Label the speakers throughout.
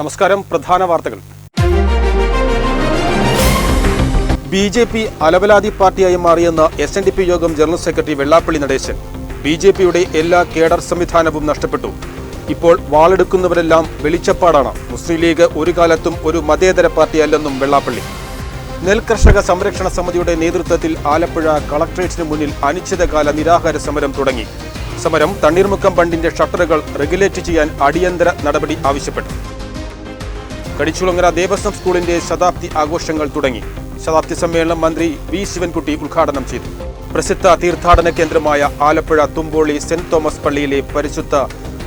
Speaker 1: നമസ്കാരം. പ്രധാന വാർത്തകൾ. ബി ജെ പി അലവലാതി പാർട്ടിയായി മാറിയെന്ന എസ് എൻ ഡി പി യോഗം general secretary Vellappally Natesan. B J പിയുടെ എല്ലാ കേഡർ സംവിധാനവും നഷ്ടപ്പെട്ടു. ഇപ്പോൾ വാളെടുക്കുന്നവരെല്ലാം വെളിച്ചപ്പാടാണ്. മുസ്ലിം ലീഗ് ഒരു കാലത്തും ഒരു മതേതര പാർട്ടിയല്ലെന്നും വെള്ളാപ്പള്ളി. നെൽകർഷക സംരക്ഷണ സമിതിയുടെ നേതൃത്വത്തിൽ ആലപ്പുഴ കളക്ട്രേറ്റിന് മുന്നിൽ അനിശ്ചിതകാല നിരാഹാര സമരം തുടങ്ങി. സമരം തണ്ണീർമുക്കം ബണ്ടിന്റെ ഷട്ടറുകൾ റെഗുലേറ്റ് ചെയ്യാൻ അടിയന്തര നടപടി ആവശ്യപ്പെട്ടു. കടിച്ചുളങ്ങര ദേവസ്വം സ്കൂളിന്റെ ശതാബ്ദി ആഘോഷങ്ങൾ തുടങ്ങി. ശതാബ്ദി സമ്മേളനം മന്ത്രി വി ശിവൻകുട്ടി ഉദ്ഘാടനം ചെയ്തു. പ്രസിദ്ധ തീർത്ഥാടന കേന്ദ്രമായ ആലപ്പുഴ തുമ്പോളി സെന്റ് തോമസ് പള്ളിയിലെ പരിശുദ്ധ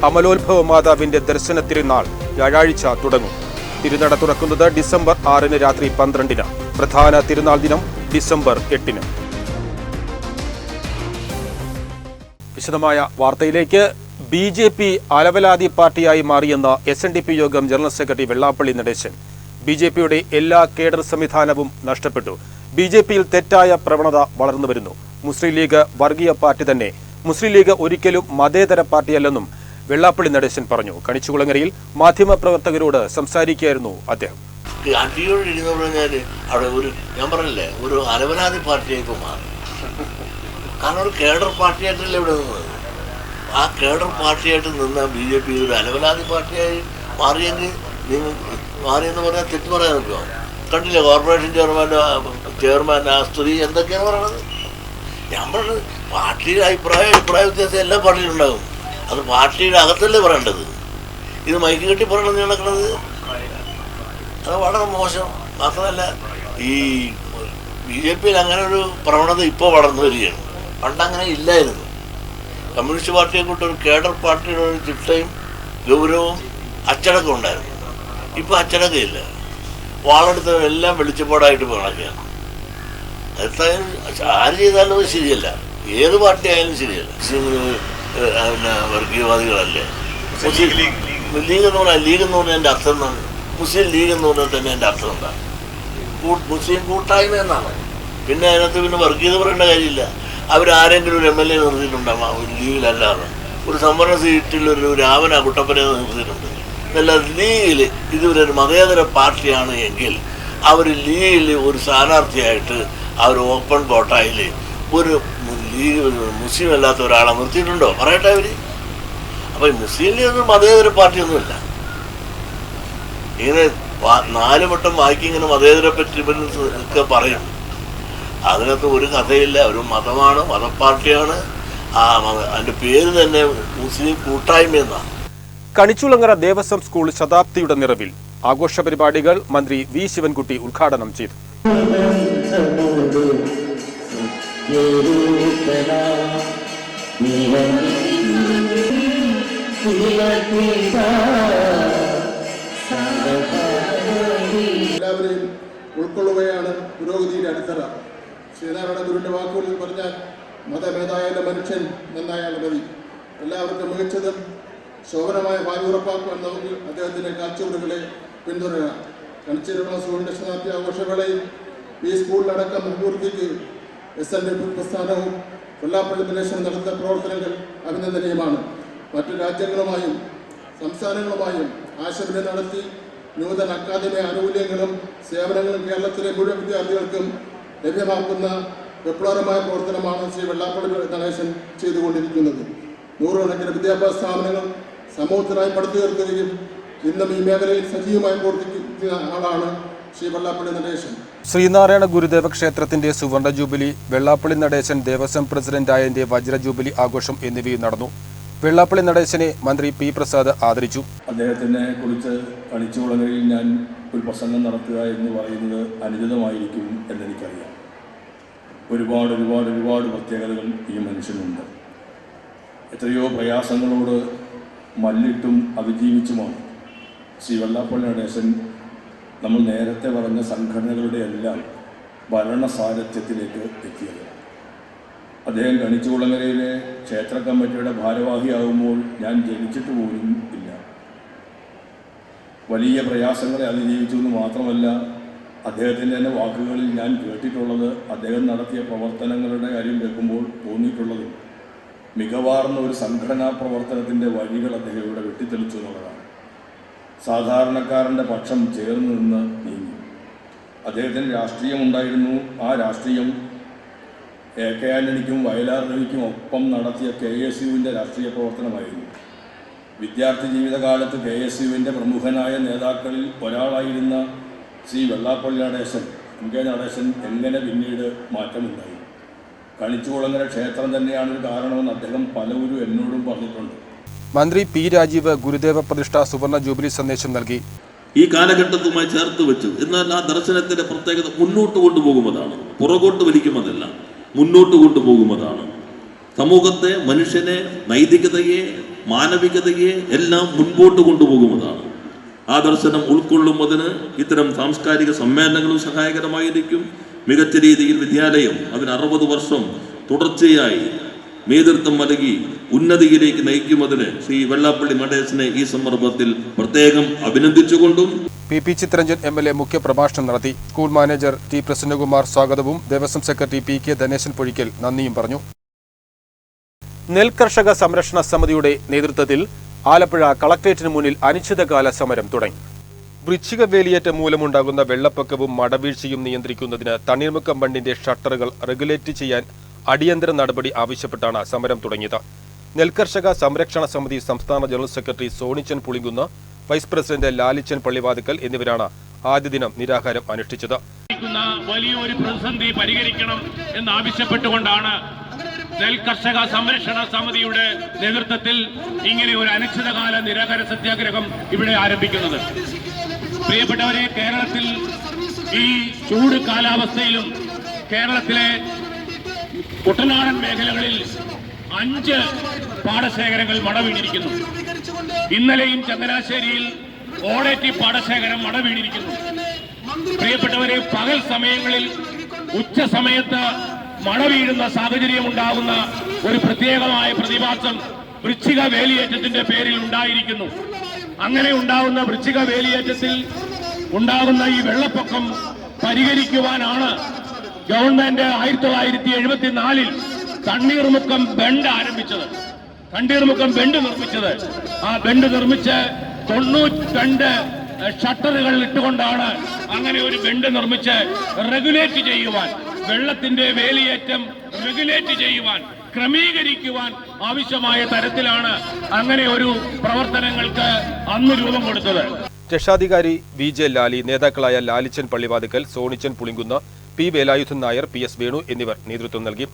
Speaker 1: അമലോത്ഭവ മാതാവിന്റെ ദർശന തിരുനാൾ വ്യാഴാഴ്ച തുടങ്ങും. തിരുനട തുറക്കുന്നത് ഡിസംബർ ആറിന് രാത്രി പന്ത്രണ്ടിന്. പ്രധാന തിരുനാൾ ദിനം ഡിസംബർ എട്ടിന്. വിശദമായ വാർത്തയിലേക്ക് ബി ജെ പി അലവലാതി പാർട്ടിയായി മാറിയെന്ന എസ് എൻ ഡി പി യോഗം general secretary Vellappally Natesan. B J പിയുടെ എല്ലാ കേഡർ സംവിധാനവും നഷ്ടപ്പെട്ടു. ബി ജെ പിയിൽ തെറ്റായ പ്രവണത വളർന്നു വരുന്നു. മുസ്ലിം ലീഗ് വർഗീയ പാർട്ടി തന്നെ. മുസ്ലിം ലീഗ് ഒരിക്കലും മതേതര പാർട്ടിയല്ലെന്നും വെള്ളാപ്പള്ളി നടേശൻ പറഞ്ഞു. കണിച്ചുകുളങ്ങരയിൽ മാധ്യമപ്രവർത്തകരോട് സംസാരിക്കുകയായിരുന്നു അദ്ദേഹം.
Speaker 2: ഒരു ഞാൻ പറഞ്ഞില്ലേ ഒരു മാറി. കാരണം ഒരു കേഡർ പാർട്ടിയായിട്ടല്ലേ ഇവിടെ നിന്നത് ആ കേഡർ പാർട്ടിയായിട്ട് നിന്ന ബി ജെ പി ഒരു അലവലാതി പാർട്ടിയായി മാറിയെങ്കിൽ മാറിയെന്ന് പറഞ്ഞാൽ തെറ്റ് പറയാൻ പറ്റുമോ? കണ്ടില്ലേ കോർപ്പറേഷൻ ചെയർമാന്റെ ചെയർമാൻ ആ സ്ത്രീ എന്തൊക്കെയാണ് പറയണത് ഞാൻ പാർട്ടിയുടെ അഭിപ്രായ അഭിപ്രായ വ്യത്യാസം എല്ലാ പാർട്ടിയിലുണ്ടാകും അത് പാർട്ടിയുടെ അകത്തല്ലേ പറയേണ്ടത്. ഇത് മൈക്ക് കെട്ടി പറയണമെന്ന് നടക്കുന്നത്? അത് വളരെ മോശം. മാത്രമല്ല ഈ ബി ജെ പിയിൽ അങ്ങനെ ഒരു പ്രവണത ഇപ്പോൾ വളർന്നു വരികയാണ്. പണ്ടങ്ങനെ ഇല്ലായിരുന്നു. കമ്മ്യൂണിസ്റ്റ് പാർട്ടിയെ കൊണ്ട് ഒരു കേഡർ പാർട്ടിയുടെ ഒരു ചിട്ടയും ഗൗരവവും അച്ചടക്കം ഉണ്ടായിരുന്നു. ഇപ്പോൾ അച്ചടക്കമില്ല. വാളെടുത്തവരെല്ലാം വെളിച്ചപ്പാടായിട്ട് കണക്കുകയാണ് എന്തായാലും ആര് ചെയ്താലും അത് ശരിയല്ല. ഏത് പാർട്ടി ആയാലും ശരിയല്ല. പിന്നെ വർഗീയവാദികളല്ലേ? മുസ്ലിം ലീഗ് എന്ന് പറഞ്ഞാൽ ലീഗ് എന്ന് പറഞ്ഞാൽ എന്റെ അർത്ഥം എന്താണ്? മുസ്ലിം ലീഗ് എന്ന് പറഞ്ഞാൽ തന്നെ എന്റെ അർത്ഥം എന്താണ്? മുസ്ലിം കൂട്ടായ്മ എന്നാണ്. പിന്നെ അതിനകത്ത് പിന്നെ വർഗീയത പറയേണ്ട കാര്യമില്ല. അവരാരെങ്കിലും ഒരു എം എൽ എ നിർത്തിയിട്ടുണ്ടാവാം. ഒരു ലീഗിലല്ലാതെ. ഒരു സംവരണ സീറ്റിൽ ഒരു രാവണ കുട്ടപ്പനെ നിർത്തിയിട്ടുണ്ട്. അല്ല ലീഗിൽ ഇതുവരെ ഒരു മതേതര പാർട്ടിയാണ് എങ്കിൽ അവർ ലീഗിൽ ഒരു സ്ഥാനാർത്ഥിയായിട്ട് അവർ ഓപ്പൺ കോട്ടായിൽ ഒരു ലീഗ് മുസ്ലിം അല്ലാത്ത ഒരാളെ നിർത്തിയിട്ടുണ്ടോ? പറയട്ടെ അവർ അപ്പോൾ ഈ മുസ്ലിം ലീഗ് മതേതര പാർട്ടിയൊന്നുമില്ല. ഇങ്ങനെ നാല് വട്ടം വായിക്കിങ്ങനെ മതേതര പറ്റി ഒക്കെ പറയും. അതിനകത്ത് ഒരു കഥയില്ല ഒരു മതമാണ് മതപ്പാർട്ടിയാണ്. ആ മത- അതിന്റെ പേര് തന്നെ മുസ്ലിം കൂട്ടായ്മ എന്നാണ്
Speaker 1: കണിച്ചുളങ്ങര ദേവസ്വം സ്കൂൾ ശതാബ്ദിയുടെ നിറവിൽ ആഘോഷ പരിപാടികൾ മന്ത്രി വി ശിവൻകുട്ടി ഉദ്ഘാടനം ചെയ്തു.
Speaker 3: എല്ലാവരെയും ഉൾക്കൊള്ളുകയാണ് പുരോഗതിയുടെ അടിത്തറ. ശ്രീനാരായണ ഗുരുവിന്റെ വാക്കുകളിൽ പറഞ്ഞാൽ മതമേതായാല മനുഷ്യൻ നന്നായാൽ മതി. എല്ലാവർക്കും മികച്ചതും ശോഭനമായ ഭാവി ഉറപ്പാക്കുവാൻ നമുക്ക് അദ്ദേഹത്തിന്റെ കാഴ്ചപ്പാടുകളെ പിന്തുടരാം. കണിച്ചിരുന്ന സ്കൂളിന്റെ ശതാബ്ദി ആഘോഷവേളയിൽ ഈ സ്കൂളിലടക്കം മുൻകൂർത്തിക്ക് എസ് എൻ ഡി പ്രസ്ഥാനവും പ്രദേശം നടത്തുന്ന പ്രവർത്തനങ്ങൾ അഭിനന്ദനീയമാണ്. മറ്റു രാജ്യങ്ങളുമായും സംസ്ഥാനങ്ങളുമായും ആശയവിനിമയം നടത്തി നൂതന അക്കാദമി ആനുകൂല്യങ്ങളും സേവനങ്ങളും കേരളത്തിലെ മുഴുവൻ വിദ്യാർത്ഥികൾക്കും ലഭ്യമാക്കുന്ന വിപ്ലവകരമായ പ്രവർത്തനമാണ് ശ്രീ വെള്ളാപ്പള്ളി ഗണേശൻ ചെയ്തുകൊണ്ടിരിക്കുന്നത്. നൂറുകണക്കിന് വിദ്യാഭ്യാസ സ്ഥാപനങ്ങൾ സമൂഹത്തിനായി പടുത്തു തീർക്കുകയും ഇന്നും ഈ മേഖലയിൽ സജീവമായി പ്രവർത്തിക്കുന്ന ആളാണ് ശ്രീ വെള്ളാപ്പള്ളി നടേശൻ.
Speaker 1: ശ്രീനാരായണ ഗുരുദേവ ക്ഷേത്രത്തിന്റെ സുവർണ ജൂബിലി വെള്ളാപ്പള്ളി നടേശൻ ദേവസ്വം പ്രസിഡന്റായതിന്റെ വജ്ര ജൂബിലി ആഘോഷം എന്നിവയും നടന്നു. വെള്ളാപ്പള്ളി നടേശനെ മന്ത്രി പി പ്രസാദ് ആദരിച്ചു.
Speaker 4: അദ്ദേഹത്തിനെ കുറിച്ച് കണിച്ചുകുളങ്ങരയിൽ ഞാൻ ഒരു പ്രസംഗം നടത്തുക എന്ന് പറയുന്നത് അനുചിതമായിരിക്കും എന്നെനിക്കറിയാം. ഒരുപാട് ഒരുപാട് ഒരുപാട് പ്രത്യേകതകൾ ഈ മനുഷ്യനുണ്ട്. എത്രയോ പ്രയാസങ്ങളോട് മല്ലിട്ടും അതിജീവിച്ചുമാണ്. ശ്രീ വെള്ളാപ്പള്ളി നടേശൻ നമ്മൾ നേരത്തെ പറഞ്ഞ സംഘടനകളുടെ എല്ലാം ഭരണ സാരഥ്യത്തിലേക്ക് എത്തിയത്. അദ്ദേഹം കണിച്ചുകുളങ്ങരയിലെ ക്ഷേത്ര കമ്മിറ്റിയുടെ ഭാരവാഹിയാകുമ്പോൾ ഞാൻ ജനിച്ചിട്ട് പോലും ഇല്ല. വലിയ പ്രയാസങ്ങളെ അതിജീവിച്ചു എന്ന് മാത്രമല്ല അദ്ദേഹത്തിന്റെ തന്നെ വാക്കുകളിൽ ഞാൻ കേട്ടിട്ടുള്ളത് അദ്ദേഹം നടത്തിയ പ്രവർത്തനങ്ങളുടെ കാര്യം കേൾക്കുമ്പോൾ തോന്നിയിട്ടുള്ളതും മികവാർന്ന ഒരു സംഘടനാ പ്രവർത്തനത്തിന്റെ വഴികൾ അദ്ദേഹം ഇവിടെ വെട്ടിത്തെളിച്ചു എന്നുള്ളതാണ്. സാധാരണക്കാരന്റെ പക്ഷം ചേർന്ന് നിന്ന് നീങ്ങി. അദ്ദേഹത്തിന് രാഷ്ട്രീയമുണ്ടായിരുന്നു ആ രാഷ്ട്രീയം എ കെ ആന്റണിക്കും വയലാർ രവിക്കും ഒപ്പം നടത്തിയ കെ എസ് യുവിന്റെ രാഷ്ട്രീയ പ്രവർത്തനമായിരുന്നു. വിദ്യാർത്ഥി ജീവിതകാലത്ത് കെ എസ് യുവിന്റെ പ്രമുഖനായ നേതാക്കളിൽ ഒരാളായിരുന്ന ശ്രീ വെള്ളാപ്പള്ളി നടേശൻ എം കെ നടേശൻ എങ്ങനെ പിന്നീട് മാറ്റമുണ്ടായി? കളിച്ചുകുളങ്ങര ക്ഷേത്രം തന്നെയാണ് ഒരു കാരണമെന്ന് അദ്ദേഹം പലവരും എന്നോടും പറഞ്ഞിട്ടുണ്ട്.
Speaker 1: മന്ത്രി പി രാജീവ് ഗുരുദേവ പ്രതിഷ്ഠ സുവർണ ജൂബിലി സന്ദേശം നൽകി.
Speaker 5: ഈ കാലഘട്ടത്തുമായി ചേർത്ത് വെച്ചു. എന്നാൽ ആ ദർശനത്തിന്റെ പ്രത്യേകത മുന്നോട്ട് കൊണ്ടുപോകുന്നതാണ് പുറകോട്ട് വലിക്കുന്നതല്ല മുന്നോട്ട് കൊണ്ടുപോകുമതാണ്. സമൂഹത്തെ മനുഷ്യനെ നൈതികതയെ മാനവികതയെ എല്ലാം മുൻപോട്ട് കൊണ്ടുപോകുന്നതാണ് ആ ദർശനം ഉൾക്കൊള്ളുന്നതിന് ഇത്തരം സാംസ്കാരിക സമ്മേളനങ്ങളും സഹായകരമായിരിക്കും. മികച്ച രീതിയിൽ വിദ്യാലയം അതിന് അറുപത് വർഷം തുടർച്ചയായി നേതൃത്വം നൽകി ഉന്നതിയിലേക്ക് നയിക്കുന്നതിന് ശ്രീ വെള്ളാപ്പള്ളി നടേശനെ ഈ സന്ദർഭത്തിൽ പ്രത്യേകം അഭിനന്ദിച്ചുകൊണ്ടും
Speaker 1: P P Chithranjan M L A മുഖ്യപ്രഭാഷണം നടത്തി. സ്കൂൾ മാനേജർ ടി പ്രസന്നകുമാർ സ്വാഗതവും Devaswom secretary P K Dhaneshan Pozhikkal നന്ദിയും പറഞ്ഞു. നെൽകർഷക സംരക്ഷണ സമിതിയുടെ നേതൃത്വത്തിൽ ആലപ്പുഴ കളക്ട്രേറ്റിന് മുന്നിൽ അനിശ്ചിതകാല സമരം തുടങ്ങി. വൃശ്ചിക വേലിയേറ്റം മൂലമുണ്ടാകുന്ന വെള്ളപ്പൊക്കവും മടവീഴ്ചയും നിയന്ത്രിക്കുന്നതിന് തണ്ണീർമുക്കം ബണ്ടിന്റെ ഷട്ടറുകൾ റെഗുലേറ്റ് ചെയ്യാൻ അടിയന്തര നടപടി ആവശ്യപ്പെട്ടാണ് സമരം തുടങ്ങിയത്. നെൽകർഷക സംരക്ഷണ സമിതി സംസ്ഥാന general secretary Sonichan Pulinkunnu vice president Lalichan Pallivathukkal എന്നിവരാണ് ആദ്യ ദിനം നിരാഹാരം അനുഷ്ഠിച്ചത്.
Speaker 6: വലിയൊരു പ്രതിസന്ധി പരിഹരിക്കണം എന്നാവശ്യപ്പെട്ടുകൊണ്ടാണ് നെൽകർഷക സംരക്ഷണ സമിതിയുടെ നേതൃത്വത്തിൽ ഇങ്ങനെ ഒരു അനിശ്ചിതകാല നിരാഹാര സത്യാഗ്രഹം ഇവിടെ ആരംഭിക്കുന്നത്. പ്രിയപ്പെട്ടവരെ കേരളത്തിൽ ഈ ചൂട് കാലാവസ്ഥയിലും കേരളത്തിലെ കുട്ടനാടൻ മേഖലകളിൽ അഞ്ച് പാടശേഖരങ്ങൾ മടവീണിരിക്കുന്നു. ഇന്നലെയും ചങ്ങനാശ്ശേരിയിൽ ഓടേറ്റി പാടശേഖരം മടവീണിരിക്കുന്നു. പ്രിയപ്പെട്ടവരെ പകൽ സമയങ്ങളിൽ ഉച്ച സമയത്ത് മഴ വീഴുന്ന സാഹചര്യം ഉണ്ടാകുന്ന ഒരു പ്രത്യേകമായ പ്രതിഭാസം വൃശ്ചിക വേലിയേറ്റത്തിന്റെ പേരിൽ ഉണ്ടായിരിക്കുന്നു. അങ്ങനെ ഉണ്ടാകുന്ന വൃശ്ചിക വേലിയേറ്റത്തിൽ ഉണ്ടാകുന്ന ഈ വെള്ളപ്പൊക്കം പരിഹരിക്കുവാനാണ് ഗവൺമെന്റ് ആയിരത്തി തൊള്ളായിരത്തി എഴുപത്തിനാലിൽ തണ്ണീർമുക്കം ബെണ്ട് ആരംഭിച്ചത്. തണ്ണീർമുക്കം ബെണ്ട് നിർമ്മിച്ചത്. ആ ബെണ്ട് നിർമ്മിച്ച് തൊണ്ണൂറ്റി രണ്ട് ഷട്ടറുകൾ ഇട്ടുകൊണ്ടാണ് അങ്ങനെ ഒരു ബെണ്ട് നിർമ്മിച്ച് റെഗുലേറ്റ് ചെയ്യുവാൻ വെള്ളത്തിന്റെ വേലിയേറ്റം റെഗുലേറ്റ് ചെയ്യുവാൻ ക്രമീകരിക്കുവാൻ ആവശ്യമായ തരത്തിലാണ് അങ്ങനെ ഒരു പ്രവർത്തനങ്ങൾക്ക് അന്ന് രൂപം കൊടുത്തത്.
Speaker 1: രക്ഷാധികാരി വി ജെ ലാലി നേതാക്കളായ Lalichan Pallivathukkal Sonichan Pulinkunnu P Velayudhan Nair P S Venu എന്നിവർ നേതൃത്വം നൽകി.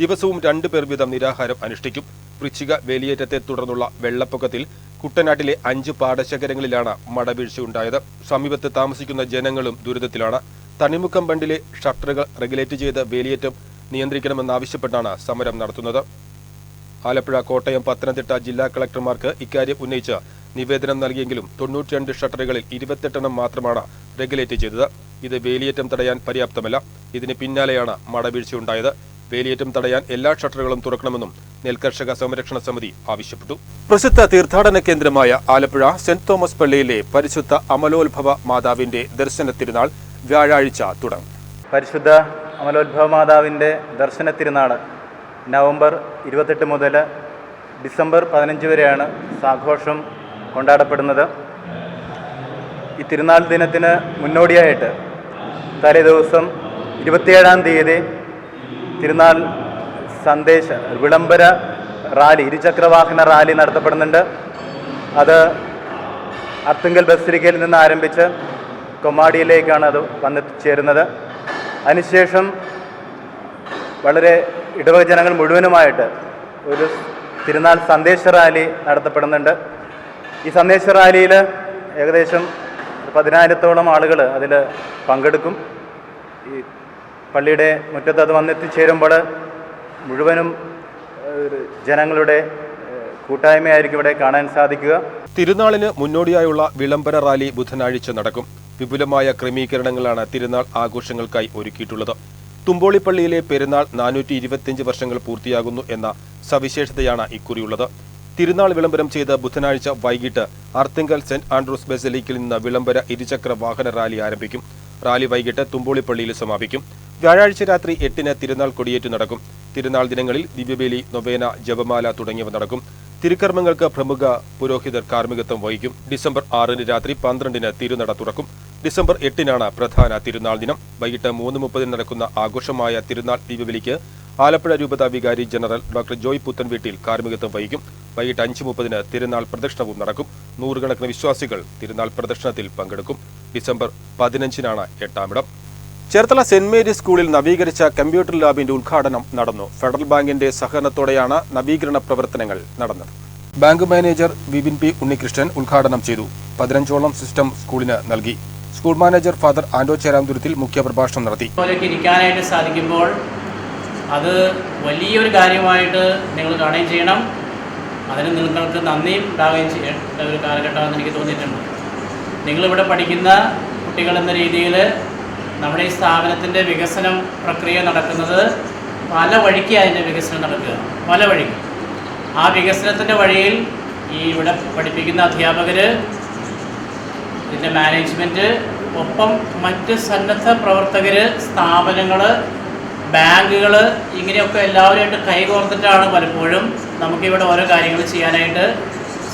Speaker 1: ദിവസവും രണ്ടു പേർ വീതം നിരാഹാരം അനുഷ്ഠിക്കും. വൃശ്ചിക വേലിയേറ്റത്തെ തുടർന്നുള്ള വെള്ളപ്പൊക്കത്തിൽ കുട്ടനാട്ടിലെ അഞ്ച് പാടശേഖരങ്ങളിലാണ് മടവീഴ്ചയുണ്ടായത്. സമീപത്ത് താമസിക്കുന്ന ജനങ്ങളും ദുരിതത്തിലാണ്. തണിമുക്കം ബണ്ടിലെ ഷട്ടറുകൾ റെഗുലേറ്റ് ചെയ്ത് വേലിയേറ്റം നിയന്ത്രിക്കണമെന്നാവശ്യപ്പെട്ടാണ് സമരം നടത്തുന്നത്. ആലപ്പുഴ കോട്ടയം പത്തനംതിട്ട ജില്ലാ കളക്ടർമാർക്ക് ഇക്കാര്യം ഉന്നയിച്ച് നിവേദനം നൽകിയെങ്കിലും തൊണ്ണൂറ്റിരണ്ട് ഷട്ടറുകളിൽ ഇരുപത്തെട്ടെണ്ണം മാത്രമാണ് റെഗുലേറ്റ് ചെയ്തത്. ഇത് വേലിയേറ്റം തടയാൻ പര്യാപ്തമല്ല. ഇതിന് പിന്നാലെയാണ് മടവീഴ്ചയുണ്ടായത്. വേലിയേറ്റം തടയാൻ എല്ലാ ഷട്ടറുകളും തുറക്കണമെന്നും നെൽകർഷക സംരക്ഷണ സമിതി ആവശ്യപ്പെട്ടു. പ്രസിദ്ധ തീർത്ഥാടന കേന്ദ്രമായ ആലപ്പുഴ സെന്റ് തോമസ് പള്ളിയിലെ പരിശുദ്ധ അമലോത്ഭവ മാതാവിന്റെ ദർശന തിരുനാൾ വ്യാഴാഴ്ച തുടങ്ങും.
Speaker 7: പരിശുദ്ധ അമലോത്ഭവ മാതാവിന്റെ ദർശന തിരുനാൾ നവംബർ ഇരുപത്തെട്ട് മുതൽ ഡിസംബർ പതിനഞ്ച് വരെയാണ് ആഘോഷം കൊണ്ടാടപ്പെടുന്നത്. ഈ തിരുനാൾ ദിനത്തിന് മുന്നോടിയായിട്ട് തലേ ദിവസം ഇരുപത്തിയേഴാം തീയതി തിരുനാൾ സന്ദേശ വിളംബര റാലി ഇരുചക്രവാഹന റാലി നടത്തപ്പെടുന്നുണ്ട്. അത് അർത്തുങ്കൽ ബസ്തിരിക്കയിൽ നിന്ന് ആരംഭിച്ച് കൊമാടിയിലേക്കാണ് അത് വന്നെത്തിച്ചേരുന്നത്. അതിനുശേഷം വളരെ ഇടവക ജനങ്ങൾ മുഴുവനുമായിട്ട് ഒരു തിരുനാൾ സന്ദേശ റാലി നടത്തപ്പെടുന്നുണ്ട്. ഈ സന്ദേശ റാലിയിൽ ഏകദേശം പതിനായിരത്തോളം ആളുകൾ അതിൽ പങ്കെടുക്കും. ഈ പള്ളിയുടെ മുറ്റത്ത് അത് വന്നെത്തിച്ചേരുമ്പോൾ മുഴുവനും ജനങ്ങളുടെ കൂട്ടായ്മയായിരിക്കും ഇവിടെ കാണാൻ സാധിക്കുക.
Speaker 1: തിരുനാളിന് മുന്നോടിയായുള്ള വിളംബര റാലി ബുധനാഴ്ച നടക്കും. വിപുലമായ ക്രമീകരണങ്ങളാണ് തിരുനാൾ ആഘോഷങ്ങൾക്കായി ഒരുക്കിയിട്ടുള്ളത്. തുമ്പോളിപ്പള്ളിയിലെ പെരുന്നാൾ നാനൂറ്റി ഇരുപത്തിയഞ്ച് വർഷങ്ങൾ പൂർത്തിയാകുന്നു എന്ന സവിശേഷതയാണ് ഇക്കുറിയുള്ളത്. തിരുനാൾ വിളംബരം ചെയ്ത ബുധനാഴ്ച വൈകിട്ട് അർത്തിങ്കൽ സെന്റ് ആൻഡ്രൂസ് ബെസലിക്കിൽ നിന്ന് വിളംബര ഇരുചക്ര വാഹന റാലി ആരംഭിക്കും. റാലി വൈകിട്ട് തുമ്പോളിപ്പള്ളിയിൽ സമാപിക്കും. വ്യാഴാഴ്ച രാത്രി എട്ടിന് തിരുനാൾ കൊടിയേറ്റ് നടക്കും. തിരുനാൾ ദിനങ്ങളിൽ ദിവ്യബേലി നൊവേന ജപമാല തുടങ്ങിയവ നടക്കും. തിരുക്കർമ്മങ്ങൾക്ക് പ്രമുഖ പുരോഹിതർ കാർമ്മികത്വം വഹിക്കും. ഡിസംബർ ആറിന് രാത്രി പന്ത്രണ്ടിന് തിരുനട തുറക്കും. ഡിസംബർ എട്ടിനാണ് പ്രധാന തിരുനാൾ ദിനം. വൈകിട്ട് മൂന്ന് മുപ്പതിന് നടക്കുന്ന ആഘോഷമായ തിരുനാൾ ദീപവലിക്ക് ആലപ്പുഴ രൂപത വികാരി ജനറൽ ഡോക്ടർ ജോയ് പുത്തൻ വീട്ടിൽ കാർമ്മികത്വം വഹിക്കും. വൈകിട്ട് അഞ്ച് മുപ്പതിന് തിരുനാൾ പ്രദക്ഷിണവും നടക്കും. നൂറുകണക്കിന് വിശ്വാസികൾ തിരുനാൾ പ്രദക്ഷിണത്തിൽ പങ്കെടുക്കും. ഡിസംബർ പതിനഞ്ചിനാണ് എട്ടാമിടം ചേർത്തല സെന്റ് മേരീസ് സ്കൂളിൽ നവീകരിച്ച കമ്പ്യൂട്ടർ ലാബിന്റെ ഉദ്ഘാടനം നടന്നു. ഫെഡറൽ ബാങ്കിന്റെ സഹകരണത്തോടെയാണ് നവീകരണ പ്രവർത്തനങ്ങൾ നടന്നത്. Bank manager Vipin P Unnikrishnan ഉദ്ഘാടനം ചെയ്തു. പതിനഞ്ചോളം സിസ്റ്റം സ്കൂളിന് നൽകി. School manager Father Ando Cheranthurathil മുഖ്യപ്രഭാഷണം നടത്തി.
Speaker 8: സാധിക്കുമ്പോൾ അത് വലിയൊരു കാര്യമായിട്ട് നിങ്ങൾ കാണുകയും ചെയ്യണം. അതിന് നിങ്ങൾക്ക് നന്ദിയും ഉണ്ടാവുകയും ചെയ്യേണ്ട ഒരു കാലഘട്ടമാണെന്ന് എനിക്ക് തോന്നിയിട്ടുണ്ട്. നിങ്ങളിവിടെ പഠിക്കുന്ന കുട്ടികൾ എന്ന രീതിയിൽ നമ്മുടെ ഈ സ്ഥാപനത്തിന്റെ വികസനം പ്രക്രിയ നടക്കുന്നത് പല വഴിക്ക് അതിന്റെ വികസനം നടക്കുക. പല വഴിക്ക്. ആ വികസനത്തിന്റെ വഴിയിൽ ഈ ഇവിടെ പഠിപ്പിക്കുന്ന അധ്യാപകർ ഇതിന്റെ മാനേജ്മെന്റ് ഒപ്പം മറ്റ് സന്നദ്ധ പ്രവർത്തകർ സ്ഥാപനങ്ങൾ ബാങ്കുകൾ ഇങ്ങനെയൊക്കെ എല്ലാവരുമായിട്ട് കൈകോർത്തിട്ടാണ് പലപ്പോഴും നമുക്കിവിടെ ഓരോ കാര്യങ്ങൾ ചെയ്യാനായിട്ട്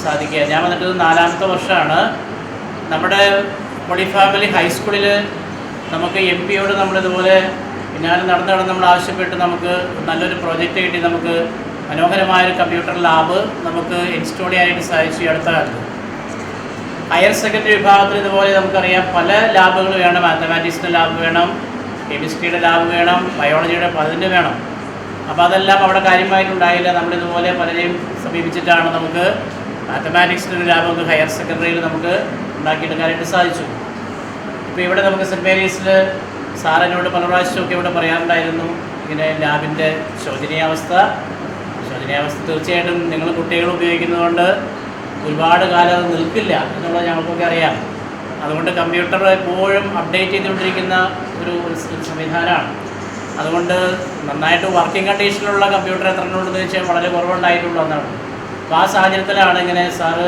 Speaker 8: സാധിക്കുക. ഞാൻ വന്നിട്ട് നാലാമത്തെ വർഷമാണ്. നമ്മുടെ പൊളി ഫാമിലി ഹൈസ്കൂളിൽ നമുക്ക് എം പിയോട് നമ്മളിതുപോലെ പിന്നാലെ നടന്ന് നടന്ന് നമ്മൾ ആവശ്യപ്പെട്ട് നമുക്ക് നല്ലൊരു പ്രോജക്റ്റ് കിട്ടി. നമുക്ക് മനോഹരമായൊരു കമ്പ്യൂട്ടർ ലാബ് നമുക്ക് ഇൻസ്റ്റോൾ ചെയ്യാനായിട്ട് സാധിച്ചു അടുത്ത കാലത്ത്. ഹയർ സെക്കൻഡറി വിഭാഗത്തിൽ ഇതുപോലെ നമുക്കറിയാം പല ലാബുകൾ വേണം. മാത്തമാറ്റിക്സിന്റെ ലാബ് വേണം കെമിസ്ട്രിയുടെ ലാബ് വേണം ബയോളജിയുടെ പതിന്റെ വേണം. അപ്പോൾ അതെല്ലാം അവിടെ കാര്യമായിട്ടുണ്ടായില്ല. നമ്മളിതുപോലെ പലരെയും സമീപിച്ചിട്ടാണ് നമുക്ക് മാത്തമാറ്റിക്സിന്റെ ഒരു ലാബ് നമുക്ക് ഹയർ സെക്കൻഡറിയിൽ നമുക്ക് ഉണ്ടാക്കിയെടുക്കാനായിട്ട് സാധിച്ചു. ഇപ്പോൾ ഇവിടെ നമുക്ക് സെന്റ് മേരീസിൽ സാറിനോട് പല പ്രാവശ്യമൊക്കെ ഇവിടെ പറയാറുണ്ടായിരുന്നു. ഇങ്ങനെ ലാബിന്റെ ശോചനീയാവസ്ഥ. ശോചനീയാവസ്ഥ തീർച്ചയായിട്ടും നിങ്ങൾ കുട്ടികൾ ഉപയോഗിക്കുന്നതുകൊണ്ട് ഒരുപാട് കാലം അത് നിൽക്കില്ല. എന്നുള്ളത് ഞങ്ങൾക്കൊക്കെ അറിയാം. അതുകൊണ്ട് കമ്പ്യൂട്ടർ എപ്പോഴും അപ്ഡേറ്റ് ചെയ്തുകൊണ്ടിരിക്കുന്ന ഒരു സംവിധാനമാണ്. അതുകൊണ്ട് നന്നായിട്ട് വർക്കിംഗ് കണ്ടീഷനിലുള്ള കമ്പ്യൂട്ടർ എത്ര ഉണ്ടെന്ന് വെച്ചാൽ വളരെ കുറവുണ്ടായിട്ടുള്ളൂ എന്നാണ് അപ്പോൾ ആ സാഹചര്യത്തിലാണ് ഇങ്ങനെ സാറ്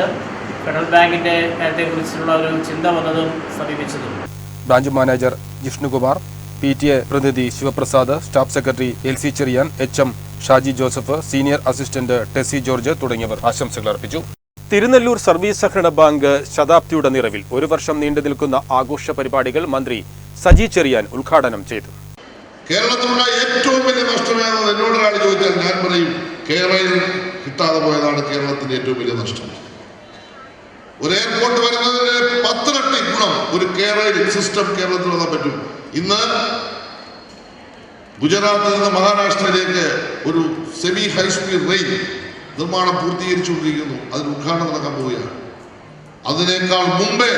Speaker 8: ഫെഡറൽ ബാങ്കിന്റെ കാര്യത്തെക്കുറിച്ചുള്ള ഒരു ചിന്ത വന്നതും സമീപിച്ചതും.
Speaker 1: Branch manager Jishnukumar P T A പ്രതിനിധി Shivaprasad staff secretary L C Cherian H M Shaji Joseph senior assistant Tessy George തുടങ്ങിയവർ ആശംസകൾ അർപ്പിച്ചു. തിരുനെല്ലൂർ സർവീസ് സഹകരണ ബാങ്ക് ശതാബ്ദിയുടെ നിറവിൽ ഒരു വർഷം നീണ്ടു നിൽക്കുന്ന ആഘോഷ പരിപാടികൾ മന്ത്രി സജി ചെറിയാൻ ഉദ്ഘാടനം ചെയ്തു.
Speaker 3: കേരളത്തിലുള്ള ഏറ്റവും വലിയ നഷ്ടമേതെന്ന് എന്നോട് ഒരാൾ ചോദിച്ചാൽ ഞാൻ പറയും കേരളയിൽ കിട്ടാതെ പോയതാണ് കേരളത്തിന്റെ ഏറ്റവും വലിയ നഷ്ടം. ഒരു എയർപോർട്ട് വരുന്നതിന് പത്തിരട്ടി ഗുണം ഒരു കേരളയിൽ സിസ്റ്റം കേരളത്തിൽ വന്നാൽ പറ്റും. ഇന്ന് ഗുജറാത്തിൽ നിന്ന് മഹാരാഷ്ട്രയിലേക്ക് ഒരു സെമി ഹൈസ്പീഡ് റെയിൽ നിർമ്മാണം പൂർത്തീകരിച്ചുകൊണ്ടിരിക്കുന്നു. അതിന് ഉദ്ഘാടനം നടക്കാൻ പോവുകയാണ്. അതിനേക്കാൾ മുമ്പേ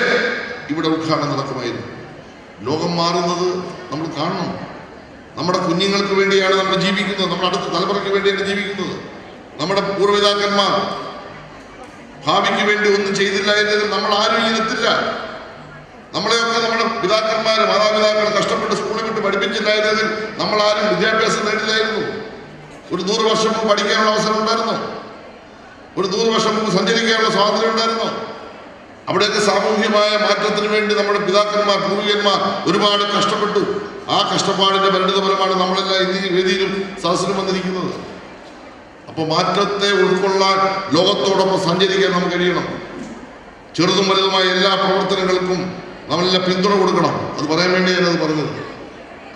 Speaker 3: ഇവിടെ ഉദ്ഘാടനം നടക്കുമായിരുന്നു. ലോകം മാറുന്നത് നമ്മൾ കാണണം. നമ്മുടെ കുഞ്ഞുങ്ങൾക്ക് വേണ്ടിയാണ് നമ്മൾ ജീവിക്കുന്നത്. നമ്മുടെ അടുത്ത തലമുറയ്ക്ക് വേണ്ടിയാണ് ജീവിക്കുന്നത്. നമ്മുടെ പൂർവപിതാക്കന്മാർ ഭാവിക്ക് വേണ്ടി ഒന്നും ചെയ്തില്ല എന്നതിൽ നമ്മൾ ആരും ഇതിനെത്തില്ല നമ്മളെയൊക്കെ നമ്മുടെ പിതാക്കന്മാർ മാതാപിതാക്കൾ കഷ്ടപ്പെട്ട് സ്കൂളിൽ വിട്ട് പഠിപ്പിച്ചില്ലായിരുന്നെങ്കിൽ നമ്മൾ ആരും വിദ്യാഭ്യാസം നേടില്ലായിരുന്നു. ഒരു നൂറ് വർഷം പഠിക്കാനുള്ള അവസരം ഉണ്ടായിരുന്നു? ഒരു നൂറ് വർഷം മുമ്പ് സഞ്ചരിക്കാനുള്ള സ്വാതന്ത്ര്യം ഉണ്ടായിരുന്നു? അവിടെയൊക്കെ സാമൂഹ്യമായ മാറ്റത്തിന് വേണ്ടി നമ്മുടെ പിതാക്കന്മാർ പൂർവികന്മാർ ഒരുപാട് കഷ്ടപ്പെട്ടു. ആ കഷ്ടപ്പാടിന്റെ പരിണിതഫലമാണ് നമ്മളെല്ലാം ഇന്ന് ഈ വേദിയിലും സദസ്സിലും വന്നിരിക്കുന്നത്. അപ്പോൾ മാറ്റത്തെ ഉൾക്കൊള്ളാൻ ലോകത്തോടൊപ്പം സഞ്ചരിക്കാൻ നമുക്ക് കഴിയണം. ചെറുതും വലുതുമായ എല്ലാ പ്രവർത്തനങ്ങൾക്കും നമ്മളെല്ലാം പിന്തുണ കൊടുക്കണം. അത് പറയാൻ വേണ്ടി അത് പറഞ്ഞത്.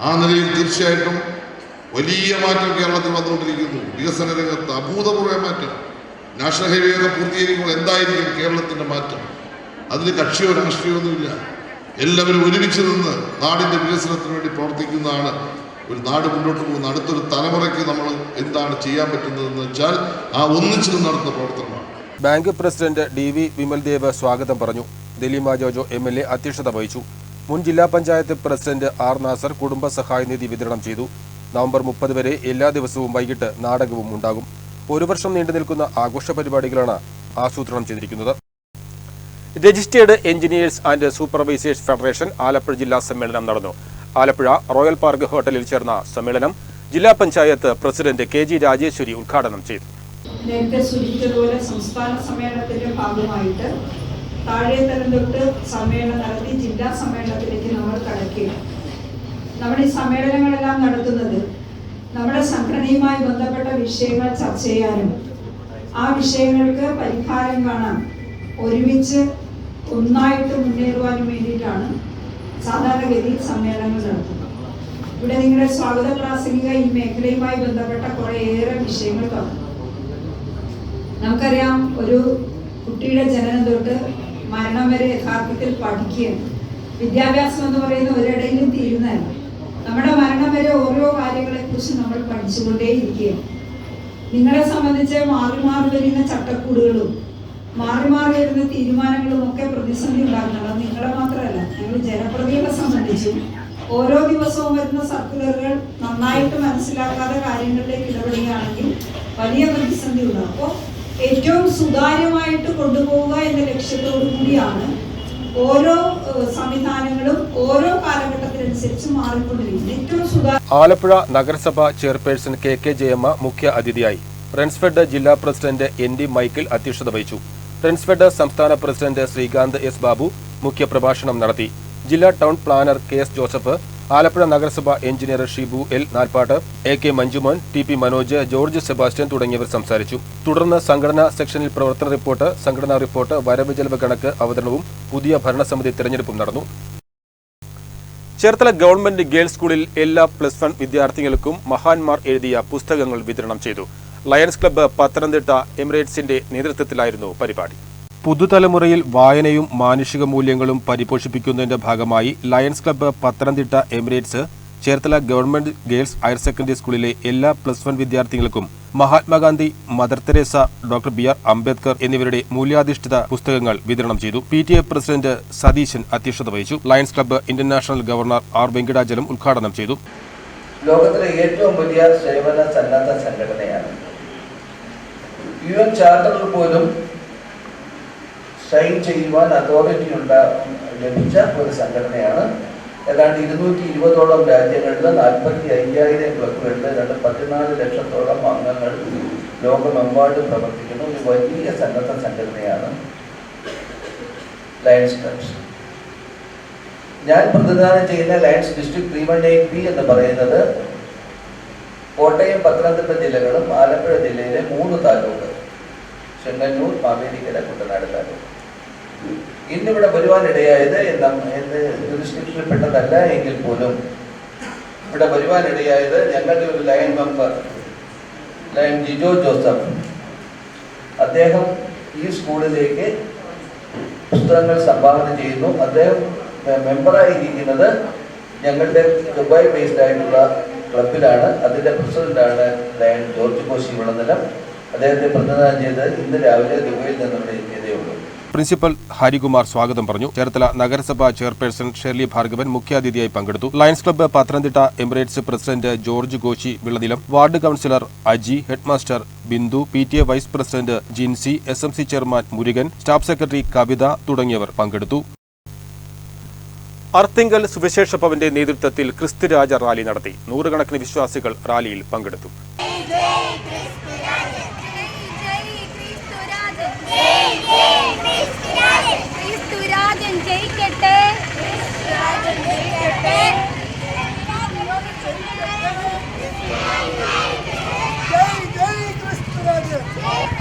Speaker 3: ആ നിലയിൽ തീർച്ചയായിട്ടും വലിയ മാറ്റം കേരളത്തിൽ വന്നുകൊണ്ടിരിക്കുന്നു. വികസന രംഗത്ത് അഭൂതപൂർവ മാറ്റം. നാഷണൽ ഹൈവേ ഒക്കെ പൂർത്തീകരിക്കുമ്പോൾ എന്തായിരിക്കും കേരളത്തിന്റെ മാറ്റം? അതിന് കക്ഷിയോ രാഷ്ട്രീയമൊന്നുമില്ല. എല്ലാവരും ഒരുമിച്ച് നിന്ന് നാടിന്റെ വികസനത്തിന് വേണ്ടി പ്രവർത്തിക്കുന്നതാണ് ഒരു നാട് മുന്നോട്ട് പോകുന്ന അടുത്തൊരു തലമുറയ്ക്ക് നമ്മൾ എന്താണ് ചെയ്യാൻ പറ്റുന്നതെന്ന് വെച്ചാൽ ആ ഒന്നിച്ച് നിന്ന് നടത്തുന്ന പ്രവർത്തനമാണ്.
Speaker 1: Bank president D V Vimaldev സ്വാഗതം പറഞ്ഞു. Dileep Jojo M L A അധ്യക്ഷത വഹിച്ചു. മുൻ ജില്ലാ പഞ്ചായത്ത് പ്രസിഡന്റ് ആർ നാസർ കുടുംബ സഹായ നിധി വിതരണം ചെയ്തു. നവംബർ മുപ്പത് വരെ എല്ലാ ദിവസവും വൈകിട്ട് നാടകവും ഉണ്ടാകും. ഒരു വർഷം നീണ്ടു നിൽക്കുന്ന ആഘോഷ പരിപാടികളാണ് ആസൂത്രണം ചെയ്തിരിക്കുന്നത്. Registered engineers and supervisors federation Alappuzha ജില്ലാ സമ്മേളനം നടന്നു. ആലപ്പുഴ റോയൽ പാർക്ക് ഹോട്ടലിൽ ചേർന്ന സമ്മേളനം ജില്ലാ panchayat president K G Rajeshwari ഉദ്ഘാടനം ചെയ്തു.
Speaker 9: നേരത്തെ സൂചിപ്പിച്ചതുപോലെ സംസ്ഥാന സമ്മേളനത്തിന്റെ ഭാഗമായിട്ട് താഴെത്തരം തൊട്ട് സമ്മേളനം നടത്തി ജില്ലാ സമ്മേളനത്തിലേക്ക് നമ്മൾ കടക്കുകയാണ്. നമ്മുടെ ഈ സമ്മേളനങ്ങളെല്ലാം നടത്തുന്നത് നമ്മുടെ സംഘടനയുമായി ബന്ധപ്പെട്ട വിഷയങ്ങൾ ചർച്ച ചെയ്യാനും ആ വിഷയങ്ങൾക്ക് പരിഹാരം കാണാൻ ഒരുമിച്ച് ഒന്നായിട്ട് മുന്നേറുവാനും വേണ്ടിയിട്ടാണ് സാധാരണഗതിയിൽ സമ്മേളനങ്ങൾ നടത്തുന്നത്. ഇവിടെ നിങ്ങളുടെ സ്വാഗത പ്രാസംഗിക ഈ മേഖലയുമായി ബന്ധപ്പെട്ട കുറേയേറെ വിഷയങ്ങൾ പറഞ്ഞു. നമുക്കറിയാം ഒരു കുട്ടിയുടെ ജനനം തൊട്ട് മരണം വരെ യഥാർത്ഥത്തിൽ പഠിക്കുകയാണ്. വിദ്യാഭ്യാസം എന്ന് പറയുന്ന ഒരിടയിലും തീരുന്നതല്ല. നമ്മുടെ മരണം വരെ ഓരോ കാര്യങ്ങളെ കുറിച്ച് നമ്മൾ പഠിച്ചുകൊണ്ടേയിരിക്കുകയാണ്. നിങ്ങളെ സംബന്ധിച്ച് മാറി മാറി വരുന്ന ചട്ടക്കൂടുകളും മാറി മാറി വരുന്ന തീരുമാനങ്ങളും ഒക്കെ പ്രതിസന്ധി ഉണ്ടാക്കുന്നത് നിങ്ങളെ മാത്രമല്ല ഞങ്ങൾ ജനപ്രതികളെ സംബന്ധിച്ചും ഓരോ ദിവസവും വരുന്ന സർക്കുലറുകൾ നന്നായിട്ട് മനസ്സിലാക്കാതെ കാര്യങ്ങളിലേക്ക് ഇടപെടുകയാണെങ്കിൽ വലിയ പ്രതിസന്ധി ഉണ്ടാകും. അപ്പോൾ ഏറ്റവും സുതാര്യമായിട്ട് കൊണ്ടുപോവുക എന്ന ലക്ഷ്യത്തോടു കൂടിയാണ് ഓരോ സംവിധാനങ്ങളും ഓരോ കാലഘട്ടത്തിനനുസരിച്ച് മാറിക്കൊണ്ടിരിക്കുന്നു. ഏറ്റവും
Speaker 1: ആലപ്പുഴ നഗരസഭ ചെയർപേഴ്സൺ കെ കെ ജയമ്മ മുഖ്യ അതിഥിയായി. റെൻസ്ഫെഡ് ജില്ലാ പ്രസിഡന്റ് എൻ ഡി മൈക്കിൾ അധ്യക്ഷത വഹിച്ചു. റെൻസ്ഫെഡ് സംസ്ഥാന പ്രസിഡന്റ് ശ്രീകാന്ത് എസ് ബാബു മുഖ്യപ്രഭാഷണം നടത്തി. ജില്ലാ town planner K S Joseph Alappuzha നഗരസഭ engineer Shibu L Nalpat A K Manjumon T P Manoj George Sebastian തുടങ്ങിയവർ സംസാരിച്ചു. തുടർന്ന് സംഘടനാ സെക്ഷനിൽ പ്രവർത്തന റിപ്പോർട്ട് സംഘടനാ റിപ്പോർട്ട് വരവ് ചെലവ് കണക്ക് അവതരണവും പുതിയ ഭരണസമിതി തെരഞ്ഞെടുപ്പും നടന്നു. ചേർത്തല ഗവൺമെന്റ് ഗേൾസ് സ്കൂളിൽ എല്ലാ പ്ലസ് വൺ വിദ്യാർത്ഥികൾക്കും മഹാന്മാർ എഴുതിയ പുസ്തകങ്ങൾ വിതരണം ചെയ്തു. ലയൺസ് ക്ലബ്ബ് പത്തനംതിട്ട എമിറേറ്റ്സിന്റെ നേതൃത്വത്തിലായിരുന്നു പരിപാടി. പുതുതലമുറയിൽ വായനയും മാനുഷിക മൂല്യങ്ങളും പരിപോഷിപ്പിക്കുന്നതിന്റെ ഭാഗമായി Lions club Pathanamthitta Emirates Cherthala government girls higher secondary സ്കൂളിലെ എല്ലാ പ്ലസ് വൺ വിദ്യാർത്ഥികൾക്കും Mahatma Gandhi Mother Teresa doctor B R Ambedkar എന്നിവരുടെ മൂല്യാധിഷ്ഠിത പുസ്തകങ്ങൾ വിതരണം ചെയ്തു. P T A president Satheesan അധ്യക്ഷത വഹിച്ചു. Lions club international governor R Venkitachalam ഉദ്ഘാടനം ചെയ്തു.
Speaker 10: ലോകത്തിലെ ഏറ്റവും വലിയ സേവന സന്നദ്ധ സംഘടനയാണ്. യു എൻ ചാർട്ടറിൽ പോലും സൈൻ ചെയ്യുവാൻ അതോറിറ്റി ഉണ്ട ലഭിച്ച ഒരു സംഘടനയാണ്. ഏതാണ്ട് ഇരുന്നൂറ്റി ഇരുപതോളം രാജ്യങ്ങളിൽ നാൽപ്പത്തി അയ്യായിരം ക്ലബുകളിൽ ഏതാണ്ട് പതിനാല് ലക്ഷത്തോളം അംഗങ്ങൾ ലോകമെമ്പാടും പ്രവർത്തിക്കുന്ന. ഒരു വലിയ സന്നദ്ധ സംഘടനയാണ്. ലയൺസ് ക്ലബ്സ് ഞാൻ പ്രതിദാനം ചെയ്യുന്ന Lions district three one eight P എന്ന് പറയുന്നത് കോട്ടയം പത്തനംതിട്ട ജില്ലകളും ആലപ്പുഴ ജില്ലയിലെ മൂന്ന് താലൂക്ക്. ചെങ്ങന്നൂർ മാവേലിക്കര കുട്ടനാട് താലൂക്ക്. ഇന്നിവിടെ വരുവാനിടയായത് ജുറിസ്ഡിക്ഷനിൽ പെട്ടതല്ല എങ്കിൽ പോലും ഇവിടെ വരുവാനിടയായത് ഞങ്ങളുടെ ഒരു lion member lion Jijo Joseph. അദ്ദേഹം ഈ സ്കൂളിലേക്ക് പുസ്തകങ്ങൾ സംഭാവന ചെയ്യുന്നു. അദ്ദേഹം മെമ്പറായിരിക്കുന്നത് ഞങ്ങളുടെ ദുബായ് ബേസ്ഡ് ആയിട്ടുള്ള ക്ലബിലാണ് അതിന്റെ പ്രസിഡന്റാണ് ലയൺ ജോർജ് കോശി വിളനിലം. അദ്ദേഹത്തെ പ്രതിനിധാനം ചെയ്ത് ഇന്ന് രാവിലെ ദുബായിൽ നിന്നുള്ള എത്തിയതേ ഉള്ളൂ.
Speaker 1: പ്രിൻസിപ്പൽ ഹരികുമാർ സ്വാഗതം പറഞ്ഞു. ചേർത്തല നഗരസഭാ ചെയർപേഴ്സൺ ഷെർലി ഭാർഗവൻ മുഖ്യാതിഥിയായി പങ്കെടുത്തു. Lions club Pathanamthitta Emirates president George Goshi Vilanilam ward councillor Aji headmaster Bindu P T A vice president Jincy S M C chairman Murugan staff secretary Kavitha തുടങ്ങിയവർ പങ്കെടുത്തു. അർത്തിങ്കൽ സുവിശേഷ ഭവന്റെ നേതൃത്വത്തിൽ ക്രിസ്തുരാജ റാലി നടത്തി. നൂറുകണക്കിന് വിശ്വാസികൾ റാലിയിൽ പങ്കെടുത്തു.
Speaker 11: ക്രിസ്തുരാജൻ ജയിക്കട്ടെ ജയിക്കട്ടെ ക്രിസ്തുരാജൻ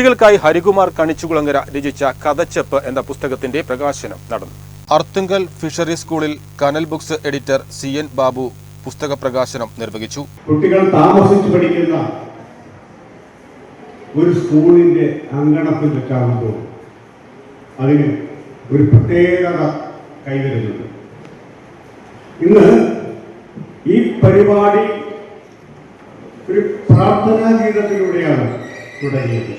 Speaker 1: കുട്ടികൾക്കായി ഹരികുമാർ കണിച്ചുകുളങ്ങര രചിച്ച കഥച്ചപ്പ് എന്ന പുസ്തകത്തിന്റെ പ്രകാശനം നടന്നു. അർത്തുങ്കൽ ഫിഷറി സ്കൂളിൽ Kanal books editor C N Babu പുസ്തക പ്രകാശനം നിർവഹിച്ചു.
Speaker 12: കുട്ടികൾ താമസിച്ച് പഠിക്കുന്ന ഒരു സ്കൂളിന്റെ അങ്കണത്തിൽ വെച്ചാകുമ്പോൾ അതിന് ഒരു പ്രത്യേകത കൈവരുന്നുണ്ട്. ഇന്ന് ഈ പരിപാടി ഒരു പ്രാർത്ഥനാ ജീവിതത്തിലൂടെയാണ് തുടങ്ങിയത്.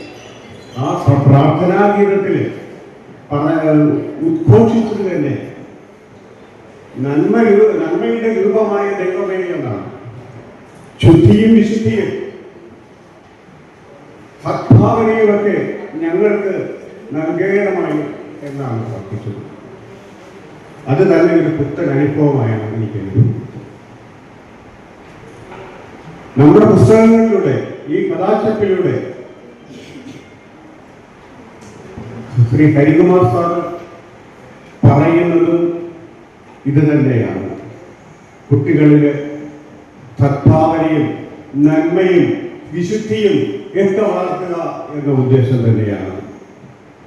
Speaker 12: ആ പ്രാർത്ഥനാ പ്രാർത്ഥനാഗീതത്തിൽ ഉദ്ഘോഷിച്ചത് തന്നെ. നന്മ നന്മയുടെ രൂപമായ ദൈവമേ എന്നാണ്. ശുദ്ധിയും വിശുദ്ധിയും. സദ്ഭാവനയുമൊക്കെ ഞങ്ങൾക്ക് നൽകേണമായി എന്നാണ് പ്രാർത്ഥിച്ചത്. അത് തന്നെ ഒരു പുത്തൻ അനുഭവമായാണ് എനിക്ക് നമ്മുടെ പുസ്തകങ്ങളിലൂടെ ഈ കഥാശപ്പിലൂടെ ശ്രീ ഹരികുമാർ സാർ പറയുന്നതും ഇത് തന്നെയാണ്. കുട്ടികളിൽ സദ്ഭാവനയും നന്മയും വിശുദ്ധിയും ഒക്കെ വളർത്തുക എന്ന ഉദ്ദേശം തന്നെയാണ്.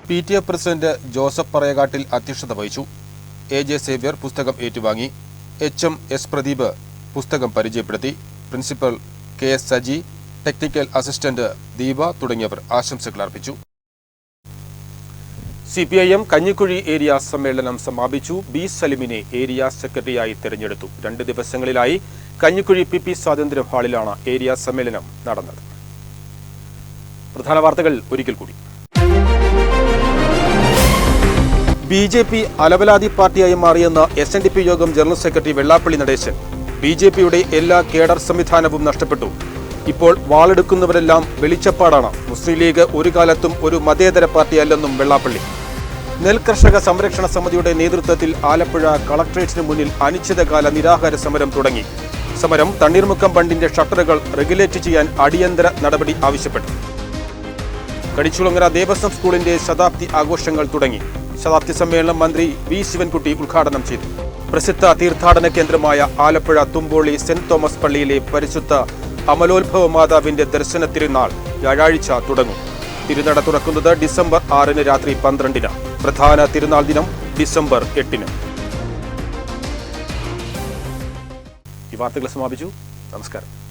Speaker 1: P T A president Joseph Parayakattil അധ്യക്ഷത വഹിച്ചു. എ ജെ സേവ്യർ പുസ്തകം ഏറ്റുവാങ്ങി. എച്ച് എം എസ് പ്രദീപ് പുസ്തകം പരിചയപ്പെടുത്തി. Principal K S Saji technical assistant Deepa തുടങ്ങിയവർ ആശംസകൾ അർപ്പിച്ചു. C P I M Kanjikuzhi area സമ്മേളനം സമാപിച്ചു. ബി സലിമിനെ ഏരിയ സെക്രട്ടറിയായി തെരഞ്ഞെടുത്തു. രണ്ട് ദിവസങ്ങളിലായി കഞ്ഞിക്കുഴി പി പി സ്വാതന്ത്ര്യ ഹാളിലാണ് ഏരിയ സമ്മേളനം നടന്നത്. പ്രധാന വാർത്തകൾ ഒരിക്കൽ കൂടി. ബി ജെ പി അലവലാതി പാർട്ടിയായി മാറിയെന്ന എസ് എൻ ഡി പി യോഗം general secretary Vellappally Natesan. B J പിയുടെ എല്ലാ കേഡർ സംവിധാനവും നഷ്ടപ്പെട്ടു. ഇപ്പോൾ വാളെടുക്കുന്നവരെല്ലാം വെളിച്ചപ്പാടാണ്. മുസ്ലിം ലീഗ് ഒരു കാലത്തും ഒരു മതേതര പാർട്ടിയല്ലെന്നും വെള്ളാപ്പള്ളി. നെൽകർഷക സംരക്ഷണ സമിതിയുടെ നേതൃത്വത്തിൽ ആലപ്പുഴ കളക്ട്രേറ്റിന് മുന്നിൽ അനിശ്ചിതകാല നിരാഹാര സമരം തുടങ്ങി. സമരം തണ്ണീർമുക്കം ബണ്ടിന്റെ ഷട്ടറുകൾ റെഗുലേറ്റ് ചെയ്യാൻ അടിയന്തര നടപടി ആവശ്യപ്പെട്ടു. കടിച്ചുളങ്ങര ദേവസ്വം സ്കൂളിന്റെ ശതാബ്ദി ആഘോഷങ്ങൾ തുടങ്ങി. ശതാബ്ദി സമ്മേളനം മന്ത്രി വി ശിവൻകുട്ടി ഉദ്ഘാടനം ചെയ്തു. പ്രസിദ്ധ തീർത്ഥാടന കേന്ദ്രമായ ആലപ്പുഴ തുമ്പോളി സെന്റ് തോമസ് പള്ളിയിലെ പരിശുദ്ധ അമലോത്ഭവ മാതാവിന്റെ ദർശന തിരുനാൾ വ്യാഴാഴ്ച തുടങ്ങും. തിരുനട തുറക്കുന്നത് ഡിസംബർ ആറിന് രാത്രി പന്ത്രണ്ടിന് പ്രധാന തിരുനാൾ ദിനം ഡിസംബർ എട്ടിന്. ഈ വാർത്തകൾ സമാപിച്ചു. നമസ്കാരം.